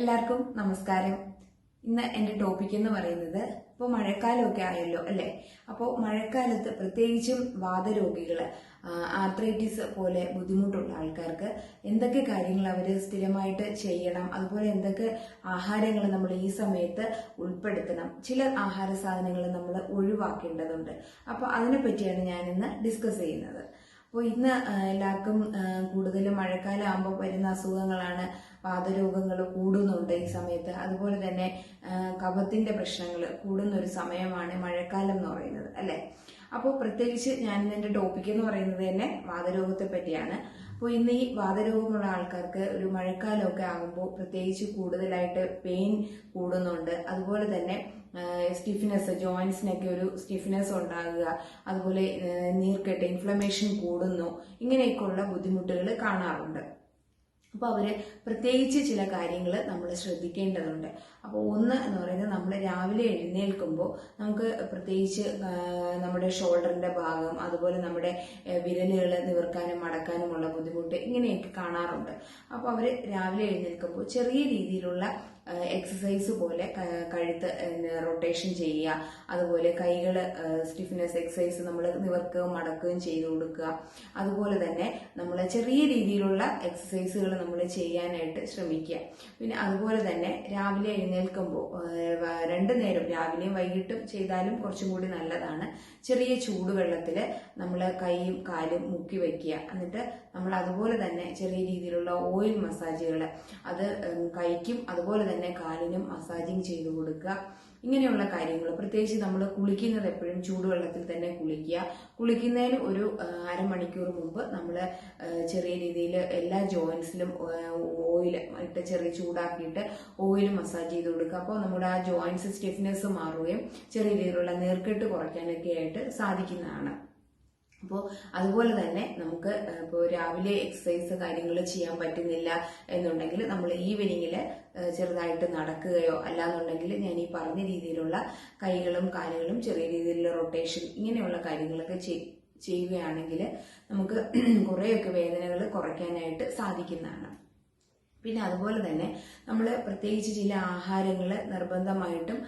എല്ലാവർക്കും നമസ്കാരം. ഇന്ന് എന്റെ ടോപ്പിക് എന്ന് പറയുന്നത് ഇപ്പോൾ മഴക്കാലമൊക്കെ ആയല്ലോ അല്ലേ? അപ്പോൾ മഴക്കാലത്ത് പ്രത്യേകിച്ചും വാദരോഗികൾ ആർത്രൈറ്റിസ് പോലെ ബുദ്ധിമുട്ടുള്ള ആൾക്കാർക്ക് എന്തൊക്കെ കാര്യങ്ങൾ അവർ സ്ഥിരമായിട്ട് ചെയ്യണം? അതുപോലെ എന്തൊക്കെ ആഹാരങ്ങൾ നമ്മൾ ഈ സമയത്ത് ഉൾപ്പെടുത്തണം? ചില ആഹാര സാധനങ്ങൾ നമ്മൾ ഒഴിവാക്കേണ്ടതുണ്ട്. അപ്പോൾ അതിനെപ്പറ്റിയാണ് ഞാനിന്ന് ഡിസ്കസ് ചെയ്യുന്നത്. അപ്പോൾ ഇന്ന് എല്ലാവർക്കും കൂടുതലും മഴക്കാലം ആകുമ്പോൾ വരുന്ന അസുഖങ്ങളാണ് വാതരോഗങ്ങൾ കൂടുന്നുണ്ട് ഈ സമയത്ത്. അതുപോലെ തന്നെ കഫത്തിന്റെ പ്രശ്നങ്ങൾ കൂടുന്ന ഒരു സമയമാണ് മഴക്കാലം എന്ന് പറയുന്നത് അല്ലേ? അപ്പോൾ പ്രത്യേകിച്ച് ഞാൻ എന്റെ ടോപ്പിക് എന്ന് പറയുന്നത് തന്നെ വാതരോഗത്തെ പറ്റിയാണ്. അപ്പോൾ ഇന്ന് ഈ വാതരോഗമുള്ള ആൾക്കാർക്ക് ഒരു മഴക്കാലമൊക്കെ ആകുമ്പോൾ പ്രത്യേകിച്ച് കൂടുതലായിട്ട് പെയിൻ കൂടുന്നുണ്ട്. അതുപോലെ തന്നെ സ്റ്റിഫ്നെസ് ജോയിൻസിനൊക്കെ ഒരു സ്റ്റിഫ്നെസ് ഉണ്ടാകുക. അതുപോലെ നീർക്കെട്ട് ഇൻഫ്ലമേഷൻ കൂടുന്നു. ഇങ്ങനെയൊക്കെയുള്ള ബുദ്ധിമുട്ടുകൾ കാണാറുണ്ട്. അപ്പോൾ അവർ പ്രത്യേകിച്ച് ചില കാര്യങ്ങൾ നമ്മൾ ശ്രദ്ധിക്കേണ്ടതുണ്ട്. അപ്പോൾ ഒന്ന് എന്ന് പറയുന്നത് നമ്മൾ രാവിലെ എഴുന്നേൽക്കുമ്പോൾ നമുക്ക് പ്രത്യേകിച്ച് നമ്മുടെ ഷോൾഡറിന്റെ ഭാഗം അതുപോലെ നമ്മുടെ വിരലുകൾ നിവർക്കാനും മടക്കാനുമുള്ള ബുദ്ധിമുട്ട് ഇങ്ങനെയൊക്കെ കാണാറുണ്ട്. അപ്പോൾ അവർ രാവിലെ എഴുന്നേൽക്കുമ്പോൾ ചെറിയ രീതിയിലുള്ള എക്സസൈസ് പോലെ കഴുത്ത് റൊട്ടേഷൻ ചെയ്യുക. അതുപോലെ കൈകൾ സ്റ്റിഫ്നെസ് എക്സസൈസ് നമ്മൾ നിവർക്കുകയും മടക്കുകയും ചെയ്തു കൊടുക്കുക. അതുപോലെ തന്നെ നമ്മൾ ചെറിയ രീതിയിലുള്ള എക്സസൈസുകൾ നമ്മൾ ചെയ്യാനായിട്ട് ശ്രമിക്കുക. പിന്നെ അതുപോലെ തന്നെ രാവിലെ എഴുന്നേൽക്കുമ്പോൾ രണ്ടു നേരം രാവിലെയും വൈകിട്ടും ചെയ്താലും കുറച്ചും കൂടി നല്ലതാണ്. ചെറിയ ചൂടുവെള്ളത്തിൽ നമ്മൾ കൈയും കാലും മുക്കി വയ്ക്കുക. എന്നിട്ട് നമ്മൾ അതുപോലെ തന്നെ ചെറിയ രീതിയിലുള്ള ഓയിൽ മസാജുകൾ അത് കൈക്കും അതുപോലെ തന്നെ കാലിനും മസാജിങ് ചെയ്തു കൊടുക്കുക. ഇങ്ങനെയുള്ള കാര്യങ്ങൾ. പ്രത്യേകിച്ച് നമ്മൾ കുളിക്കുന്നത് എപ്പോഴും ചൂടുവെള്ളത്തിൽ തന്നെ കുളിക്കുക. കുളിക്കുന്നതിന് ഒരു അരമണിക്കൂർ മുമ്പ് നമ്മൾ ചെറിയ രീതിയിൽ എല്ലാ ജോയിൻസിലും ഓയിൽ ഇട്ട് ചെറിയ ചൂടാക്കിയിട്ട് ഓയിൽ മസാജ് ചെയ്ത് കൊടുക്കുക. അപ്പോൾ നമ്മുടെ ആ ജോയിൻസ് സ്റ്റിഫ്നെസ് മാറുകയും ചെറിയ രീതിയിലുള്ള നീർക്കെട്ട് കുറയ്ക്കാനൊക്കെ ആയിട്ട് സാധിക്കുന്നതാണ്. അപ്പോൾ അതുപോലെ തന്നെ നമുക്ക് ഇപ്പോൾ രാവിലെ എക്സസൈസ് കാര്യങ്ങൾ ചെയ്യാൻ പറ്റുന്നില്ല എന്നുണ്ടെങ്കിൽ നമ്മൾ ഈവനിങ്ങിൽ ചെറുതായിട്ട് നടക്കുകയോ അല്ലാന്നുണ്ടെങ്കിൽ ഞാൻ ഈ പറഞ്ഞ രീതിയിലുള്ള കൈകളും കാലുകളും ചെറിയ രീതിയിലുള്ള റൊട്ടേഷൻ ഇങ്ങനെയുള്ള കാര്യങ്ങളൊക്കെ ചെയ്- ചെയ്യുകയാണെങ്കിൽ നമുക്ക് കുറേയൊക്കെ വേദനകൾ കുറയ്ക്കാനായിട്ട് സാധിക്കുന്നതാണ്. പിന്നെ അതുപോലെ തന്നെ നമ്മൾ പ്രത്യേകിച്ച് ചില ആഹാരങ്ങൾ നിർബന്ധമായിട്ടും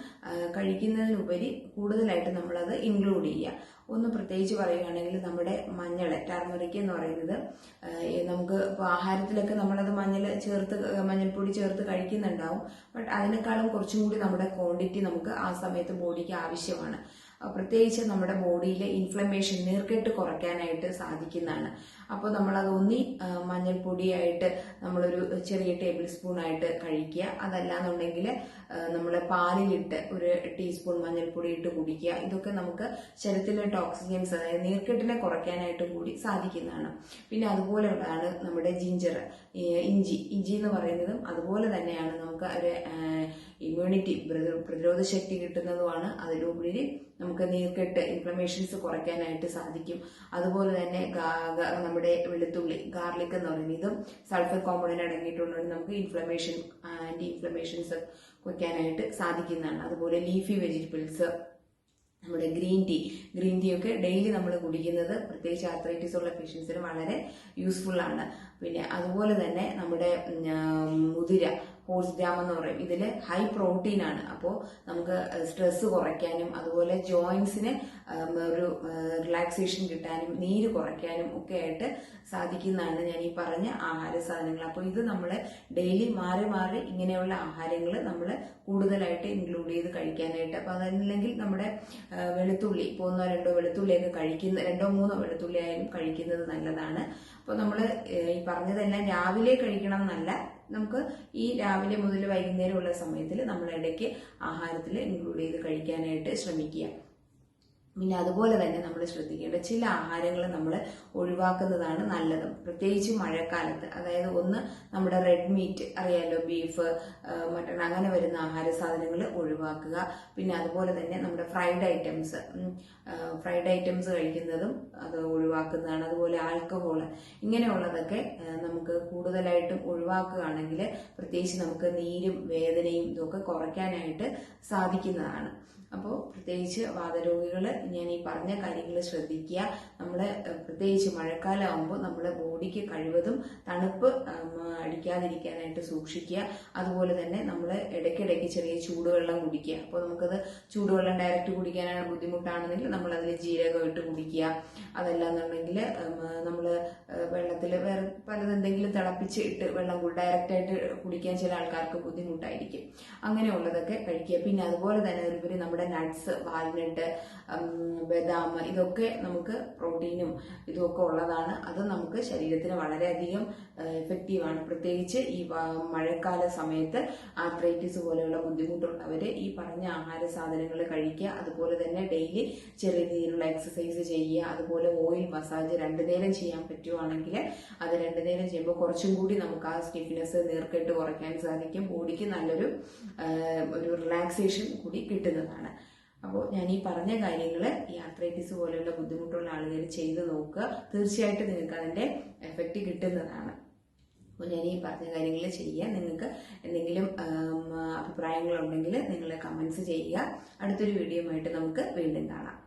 കഴിക്കുന്നതിനുപരി കൂടുതലായിട്ട് നമ്മളത് ഇൻക്ലൂഡ് ചെയ്യുക. ഒന്ന് പ്രത്യേകിച്ച് പറയുകയാണെങ്കിൽ നമ്മുടെ മഞ്ഞൾ ടർമറിക് എന്ന് പറയുന്നത് നമുക്ക് ഇപ്പോൾ ആഹാരത്തിലൊക്കെ നമ്മളത് മഞ്ഞൾ ചേർത്ത് മഞ്ഞൾപ്പൊടി ചേർത്ത് കഴിക്കുന്നുണ്ടാവും. ബട്ട് അതിനേക്കാളും കുറച്ചും കൂടി നമ്മുടെ ക്വാണ്ടിറ്റി നമുക്ക് ആ സമയത്ത് ബോഡിക്ക് ആവശ്യമാണ്. പ്രത്യേകിച്ച് നമ്മുടെ ബോഡിയിലെ ഇൻഫ്ലമേഷൻ നീർക്കെട്ട് കുറയ്ക്കാനായിട്ട് സാധിക്കുന്നതാണ്. അപ്പോൾ നമ്മളത് ഒന്നി മഞ്ഞൾപ്പൊടിയായിട്ട് നമ്മളൊരു ചെറിയ ടേബിൾ സ്പൂണായിട്ട് കഴിക്കുക. അതല്ലാന്നുണ്ടെങ്കിൽ നമ്മൾ പാലിലിട്ട് ഒരു ടീസ്പൂൺ മഞ്ഞൾപ്പൊടി ഇട്ട് കുടിക്കുക. ഇതൊക്കെ നമുക്ക് ശരീരത്തിലെ ടോക്സിജൻസ് അതായത് നീർക്കെട്ടിനെ കുറയ്ക്കാനായിട്ട് കൂടി സാധിക്കുന്നതാണ്. പിന്നെ അതുപോലെയുള്ളതാണ് നമ്മുടെ ജിഞ്ചർ ഇഞ്ചി. ഇഞ്ചി എന്ന് പറയുന്നതും അതുപോലെ തന്നെയാണ് നമുക്ക് ഒരു ഇമ്മ്യൂണിറ്റി പ്രതിരോധ ശക്തി കിട്ടുന്നതുമാണ്. അതിലുപരി നമുക്ക് നീർക്കെട്ട് ഇൻഫ്ലമേഷൻസ് കുറയ്ക്കാനായിട്ട് സാധിക്കും. അതുപോലെ തന്നെ നമ്മുടെ വെളുത്തുള്ളി ഗാർലിക് എന്ന് പറയുന്നത് സൾഫർ കോമ്പണന്റ് അടങ്ങിയിട്ടുള്ളത് നമുക്ക് ഇൻഫ്ലമേഷൻ ആന്റി ഇൻഫ്ലമേഷൻസ് കുറയ്ക്കാനായിട്ട് സാധിക്കുന്നതാണ്. അതുപോലെ ലീഫി വെജിറ്റബിൾസ് നമ്മുടെ ഗ്രീൻ ടീ ഗ്രീൻ ടീ ഒക്കെ ഡെയിലി നമ്മൾ കുടിക്കുന്നത് പ്രത്യേകിച്ച് ആർത്രൈറ്റിസ് ഉള്ള പേഷ്യൻസിന് വളരെ യൂസ്ഫുൾ ആണ്. പിന്നെ അതുപോലെ തന്നെ നമ്മുടെ മുതിര ഹോഴ്സ് ഗ്രാം എന്ന് പറയും. ഇതിൽ ഹൈ പ്രോട്ടീൻ ആണ്. അപ്പോൾ നമുക്ക് സ്ട്രെസ് കുറയ്ക്കാനും അതുപോലെ ജോയിൻസിന് ഒരു റിലാക്സേഷൻ കിട്ടാനും നീര് കുറയ്ക്കാനും ഒക്കെ ആയിട്ട് സാധിക്കുന്നതാണ് ഞാൻ ഈ പറഞ്ഞ ആഹാര സാധനങ്ങൾ. അപ്പോൾ ഇത് നമ്മൾ ഡെയിലി മാറി മാറി ഇങ്ങനെയുള്ള ആഹാരങ്ങൾ നമ്മൾ കൂടുതലായിട്ട് ഇൻക്ലൂഡ് ചെയ്ത് കഴിക്കാനായിട്ട്. അപ്പോൾ അതല്ലെങ്കിൽ നമ്മുടെ വെളുത്തുള്ളി ഇപ്പോൾ ഒന്നോ രണ്ടോ വെളുത്തുള്ളിയൊക്കെ കഴിക്കുന്ന രണ്ടോ മൂന്നോ വെളുത്തുള്ളി ആയാലും കഴിക്കുന്നത് നല്ലതാണ്. അപ്പോൾ നമ്മൾ ഈ പറഞ്ഞതെല്ലാം രാവിലെ കഴിക്കണം എന്നല്ല നമുക്ക് ഈ രാവിലെ മുതൽ വൈകുന്നേരമുള്ള സമയത്തിൽ നമ്മൾ ഇടയ്ക്ക് ആഹാരത്തിൽ ഇൻക്ലൂഡ് ചെയ്ത് കഴിക്കാനായിട്ട് ശ്രമിക്കുക. പിന്നെ അതുപോലെ തന്നെ നമ്മൾ ശ്രദ്ധിക്കേണ്ട ചില ആഹാരങ്ങൾ നമ്മൾ ഒഴിവാക്കുന്നതാണ് നല്ലതും. പ്രത്യേകിച്ച് മഴക്കാലത്ത്. അതായത് ഒന്ന് നമ്മുടെ റെഡ് മീറ്റ് അറിയാലോ ബീഫ് മട്ടൺ അങ്ങനെ വരുന്ന ആഹാര സാധനങ്ങൾ ഒഴിവാക്കുക. പിന്നെ അതുപോലെ തന്നെ നമ്മുടെ ഫ്രൈഡ് ഐറ്റംസ് ഫ്രൈഡ് ഐറ്റംസ് കഴിക്കുന്നതും അത് ഒഴിവാക്കുന്നതാണ്. അതുപോലെ ആൽക്കഹോൾ ഇങ്ങനെയുള്ളതൊക്കെ നമുക്ക് കൂടുതലായിട്ടും ഒഴിവാക്കുകയാണെങ്കിൽ പ്രത്യേകിച്ച് നമുക്ക് നീരും വേദനയും ഇതൊക്കെ കുറയ്ക്കാനായിട്ട് സാധിക്കുന്നതാണ്. അപ്പോൾ പ്രത്യേകിച്ച് വാതരോഗികൾ ഞാൻ ഈ പറഞ്ഞ കാര്യങ്ങൾ ശ്രദ്ധിക്കുക. നമ്മൾ പ്രത്യേകിച്ച് മഴക്കാലമാകുമ്പോൾ നമ്മുടെ ബോഡിക്ക് കഴിവതും തണുപ്പ് അടിക്കാതിരിക്കാനായിട്ട് സൂക്ഷിക്കുക. അതുപോലെ തന്നെ നമ്മൾ ഇടയ്ക്കിടയ്ക്ക് ചെറിയ ചൂടുവെള്ളം കുടിക്കുക. അപ്പോൾ നമുക്കത് ചൂടുവെള്ളം ഡയറക്റ്റ് കുടിക്കാനാണ് ബുദ്ധിമുട്ടാണെന്നെങ്കിൽ നമ്മൾ അതിൽ ജീരകം ഇട്ട് കുടിക്കുക. അതല്ല എന്നുണ്ടെങ്കിൽ നമ്മൾ വെള്ളത്തിൽ വേറെ പലതെന്തെങ്കിലും തിളപ്പിച്ച് ഇട്ട് വെള്ളം ഡയറക്റ്റ് ആയിട്ട് കുടിക്കാൻ ചില ആൾക്കാർക്ക് ബുദ്ധിമുട്ടായിരിക്കും. അങ്ങനെയുള്ളതൊക്കെ കഴിക്കുക. പിന്നെ അതുപോലെ തന്നെ അതിലുപരി നമ്മുടെ നട്ട്സ് വാൽനട്ട് ബദാം ഇതൊക്കെ നമുക്ക് പ്രോട്ടീനും ഇതൊക്കെ ഉള്ളതാണ്. അത് നമുക്ക് ശരീരത്തിന് വളരെയധികം എഫക്റ്റീവാണ് പ്രത്യേകിച്ച് ഈ മഴക്കാല സമയത്ത് ആർത്രൈറ്റിസ് പോലെയുള്ള ബുദ്ധിമുട്ടുള്ളവർ ഈ പറഞ്ഞ ആഹാര സാധനങ്ങൾ കഴിക്കുക. അതുപോലെ തന്നെ ഡെയിലി ചെറിയ രീതിയിലുള്ള എക്സസൈസ് ചെയ്യുക. അതുപോലെ ഓയിൽ മസാജ് രണ്ടു നേരം ചെയ്യാൻ പറ്റുവാണെങ്കിൽ അത് രണ്ടു നേരം ചെയ്യുമ്പോൾ കുറച്ചും കൂടി നമുക്ക് ആ സ്റ്റിഫ്നെസ് നീർക്കെട്ട് കുറയ്ക്കാൻ സാധിക്കും. ബോഡിക്ക് നല്ലൊരു ഒരു റിലാക്സേഷൻ കൂടി കിട്ടുന്നതാണ്. അപ്പോൾ ഞാൻ ഈ പറഞ്ഞ കാര്യങ്ങൾ ഈ ആർത്രൈറ്റിസ് പോലെയുള്ള ബുദ്ധിമുട്ടുള്ള ആളുകൾ ചെയ്ത് നോക്കുക. തീർച്ചയായിട്ടും നിങ്ങൾക്ക് അതിന്റെ എഫക്റ്റ് കിട്ടുന്നതാണ്. അപ്പോൾ ഞാൻ ഈ പറഞ്ഞ കാര്യങ്ങൾ ചെയ്യുക നിങ്ങൾക്ക് എന്തെങ്കിലും അഭിപ്രായങ്ങളുണ്ടെങ്കിൽ നിങ്ങൾ കമൻസ് ചെയ്യുക. അടുത്തൊരു വീഡിയോ ആയിട്ട് നമുക്ക് വീണ്ടും കാണാം.